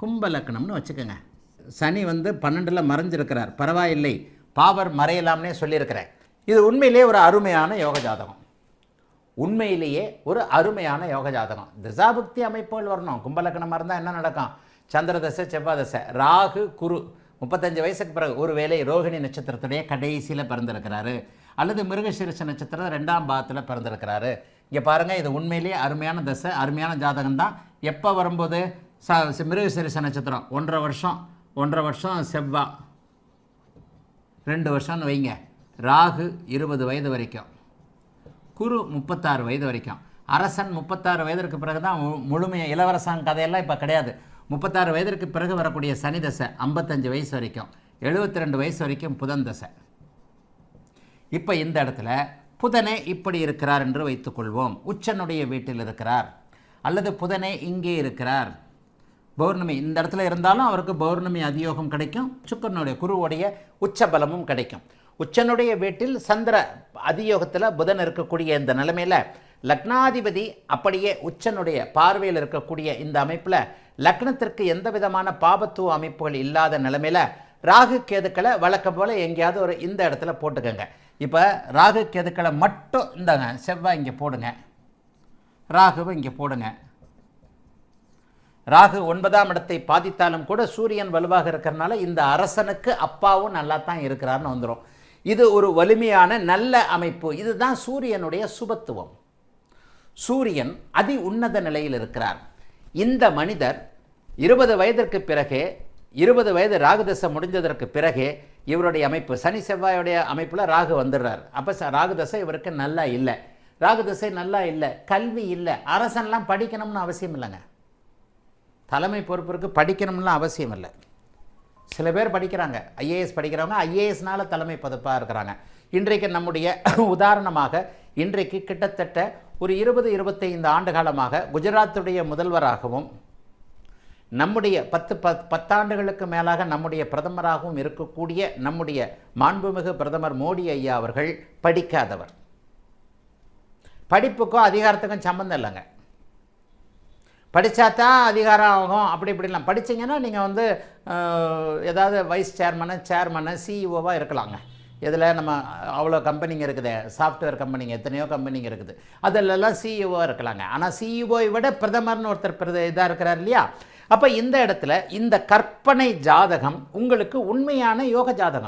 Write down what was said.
கும்ப லக்னம்னு வச்சுக்கோங்க. சனி வந்து பன்னெண்டில் மறைஞ்சிருக்கிறார். பரவாயில்லை. பாவர் மறையலாம்னே சொல்லியிருக்கிறேன் இது உண்மையிலேயே ஒரு அருமையான யோக ஜாதகம். உண்மையிலேயே ஒரு அருமையான யோக ஜாதகம். திசாபுக்தி அமைப்புகள் வரணும். கும்பலக்கணமாக இருந்தால் என்ன நடக்கும்? சந்திர தசை செவ்வாய் தசை ராகு குரு. முப்பத்தஞ்சு வயசுக்கு பிறகு ஒரு வேளை ரோகிணி நட்சத்திரத்துடைய கடைசியில் பிறந்திருக்கிறாரு. அல்லது மிருகசீரிஷ நட்சத்திரம் ரெண்டாம் பாகத்தில் பிறந்திருக்கிறாரு. இங்கே பாருங்கள் இது உண்மையிலேயே அருமையான தசை அருமையான ஜாதகம் தான் எப்போ வரும்போது? ச ச- நட்சத்திரம். ஒன்றரை வருஷம் ஒன்றரை வருஷம் செவ்வா. ரெண்டு வருஷம்னு வைங்க. ராகு இருபது வயது வரைக்கும். குரு முப்பத்தாறு வயது வரைக்கும். அரசன் முப்பத்தாறு வயதிற்கு பிறகு தான் முழுமையாக இளவரசன் கதையெல்லாம் இப்போ கிடையாது. முப்பத்தாறு வயதிற்கு பிறகு வரக்கூடிய சனி தசை ஐம்பத்தஞ்சு வயசு வரைக்கும். எழுபத்தி ரெண்டு வயசு வரைக்கும் புதன் தசை. இப்போ இந்த இடத்துல புதனே இப்படி இருக்கிறார் என்று வைத்துக்கொள்வோம். உச்சனுடைய வீட்டில் இருக்கிறார். அல்லது புதனே இங்கே இருக்கிறார். பௌர்ணமி இந்த இடத்துல இருந்தாலும் அவருக்கு பௌர்ணமி அதியோகம் கிடைக்கும். சுக்கரனுடைய குருவுடைய உச்ச பலமும் கிடைக்கும். உச்சனுடைய வீட்டில் சந்திர அதியோகத்தில் புதன் இருக்கக்கூடிய இந்த நிலைமையில் லக்னாதிபதி அப்படியே உச்சனுடைய பார்வையில் இருக்கக்கூடிய இந்த அமைப்பில் லக்னத்திற்கு எந்த விதமான பாபத்துவ அமைப்புகள் இல்லாத நிலைமையில் ராகு கேதுக்களை வழக்கம் போல் எங்கேயாவது ஒரு இந்த இடத்துல போட்டுக்கோங்க. இப்போ ராகு கேதுக்களை மட்டும் இந்தாங்க செவ்வாய் இங்கே போடுங்க. ராகுவை இங்கே போடுங்க. ராகு ஒன்பதாம் இடத்தை பாதித்தாலும் கூட சூரியன் வலுவாக இருக்கிறனால இந்த அரசனுக்கு அப்பாவும் நல்லா தான் இருக்கிறார்னு வந்துடும் இது ஒரு வலிமையான நல்ல அமைப்பு. இதுதான் சூரியனுடைய சுபத்துவம். சூரியன் அதி உன்னத நிலையில் இருக்கிறார். இந்த மனிதர் இருபது வயதிற்கு பிறகே இருபது வயது ராகுதசை முடிஞ்சதற்கு பிறகே இவருடைய அமைப்பு சனி செவ்வாயுடைய அமைப்பில் ராகு வந்துடுறார். அப்போ ராகுதசை இவருக்கு நல்லா இல்லை. ராகுதசை நல்லா இல்லை. கல்வி இல்லை. அரசன்லாம் படிக்கணும்னு அவசியம் இல்லைங்க. தலைமை பொறுப்பிற்கு படிக்கணும்லாம் அவசியம் இல்லை. சில பேர் படிக்கிறாங்க. ஐஏஎஸ் படிக்கிறவங்க ஐஏஎஸ்னால தலைமை பதப்பாக இருக்கிறாங்க. இன்றைக்கு நம்முடைய உதாரணமாக இன்றைக்கு கிட்டத்தட்ட ஒரு இருபது இருபத்தைந்து ஆண்டு காலமாக குஜராத்துடைய முதல்வராகவும் நம்முடைய பத்து பத் பத்தாண்டுகளுக்கு மேலாக நம்முடைய பிரதமராகவும் இருக்கக்கூடிய நம்முடைய மாண்புமிகு பிரதமர் மோடி ஐயா அவர்கள் படிக்காதவர். படிப்புக்கும் அதிகாரத்துக்கும் சம்மந்தம் இல்லைங்க. படித்தா தான் அதிகாரம் ஆகும். அப்படி இப்படிலாம். படிச்சீங்கன்னா நீங்கள் வந்து ஏதாவது வைஸ் சேர்மனு சேர்மனு சிஇஓவாக இருக்கலாங்க. இதில் நம்ம அவ்வளோ கம்பெனிங்க இருக்குது. சாஃப்ட்வேர் கம்பெனிங்க எத்தனையோ கம்பெனிங்க இருக்குது. அதிலெல்லாம் சிஇஓ இருக்கலாங்க. ஆனால் சிஇஓவை விட பிரதமர்னு ஒருத்தர் பிரத இதாக இருக்கிறார் இல்லையா? அப்போ இந்த இடத்துல இந்த கற்பனை ஜாதகம் உங்களுக்கு உண்மையான யோக ஜாதகம்.